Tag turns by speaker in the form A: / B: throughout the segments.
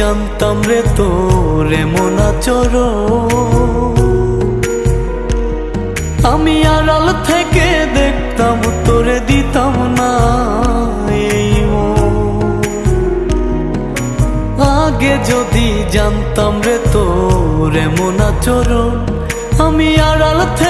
A: জানতাম রে তোরে মোনা চর আমি আড়াল থেকে দেখতাম তোরে দিতাম না আগে যদি জানতাম রে তোর মোনা চর আমি আড়াল থেকে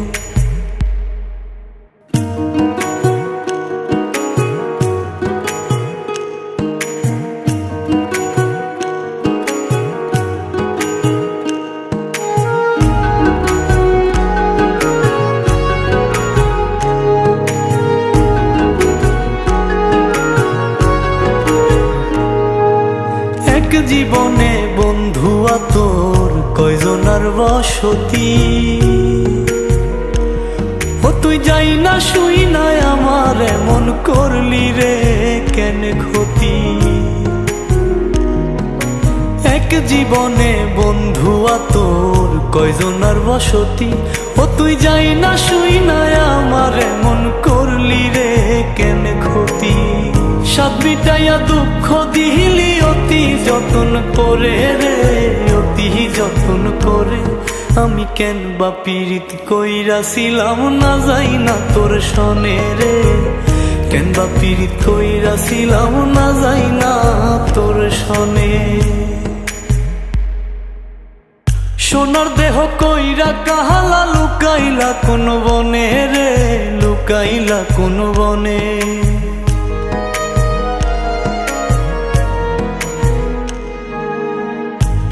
A: এক জীবনে বন্ধু তোর কয়জনার বসতি? ও তুই যাই না, শুই না, আমার এমন করলি রে কেন ক্ষতি? এক জীবনে বন্ধু তোর কয়জনার বসতি? ও তুই যাই না, শুই না মিটাইয়া দুঃখ দিলি অতি যতন করে রে, অতি যতন করে। আমি কেন বা পীড়িত কইরাছিলাম না যাই না তোর সনে রে। কেন বা পীড়িত কইরাছিলাম না যাই না তোর সনে। সোনার দেহ কইরা কাহালা লুকাইলা কোন বনে রে, লুকাইলা কোন বনে।